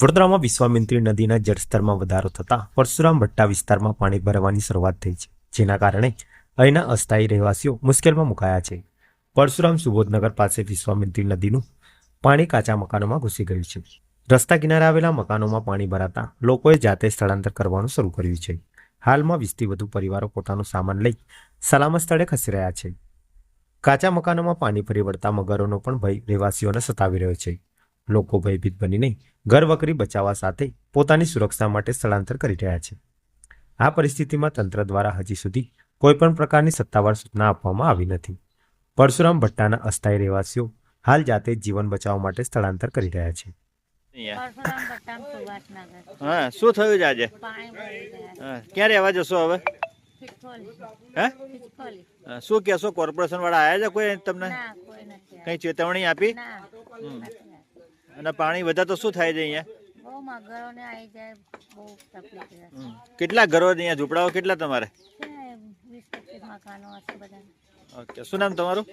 વડોદરામાં વિશ્વામિત્રી નદીના જળસ્તરમાં વધારો થતાં પરશુરામ ભટ્ટા વિસ્તારમાં પાણી ભરવાની શરૂઆત થઈ છે, જેના કારણે અહીંના અસ્થાયી રહેવાસીઓ મુશ્કેલમાં મુકાયા છે. પરશુરામ સુબોધનગર પાસે વિશ્વામિત્રી નદીનું પાણી કાચા મકાનોમાં ઘૂસી ગયું છે. રસ્તા કિનારે આવેલા મકાનોમાં પાણી ભરાતા લોકોએ જાતે સ્થળાંતર કરવાનું શરૂ કર્યું છે. હાલમાં વીસથી વધુ પરિવારો પોતાનો સામાન લઈ સલામત સ્થળે ખસી રહ્યા છે. કાચા મકાનોમાં પાણી ફરી વળતા મગરોનો પણ ભય રહેવાસીઓને સતાવી રહ્યો છે. લોકો ભયભીત બનીને નહીં. વકરી બચાવવા સાથે પોતાની સુરક્ષા માટે સ્થળાંતર કરી રહ્યા છે. આ પરિસ્થિતિમાં તંત્ર દ્વારા હજી સુધી કોઈપણ પ્રકારની સત્તાવાર સૂચના આપવામાં આવી નથી. પરશુરામ ભટ્ટાના અસ્થાયી રહેવાસીઓ હાલ જાતે જીવન બચાવવા માટે સ્થળાંતર કરી રહ્યા છે. હા શું થયું છે આજે? ક્યાં રહેવા જશો હવે? હે? શું કહેશો? કોર્પોરેશન વાળા આવ્યા છે કોઈ તમને? ના કઈ ચેતવણી આપી. અને પાણી વધે તો શું થાય છે અહીંયા. કેટલા ઘરો અહીંયા? ઝૂંપડાઓ કેટલા તમારે? ઓકે. શું નામ તમારું?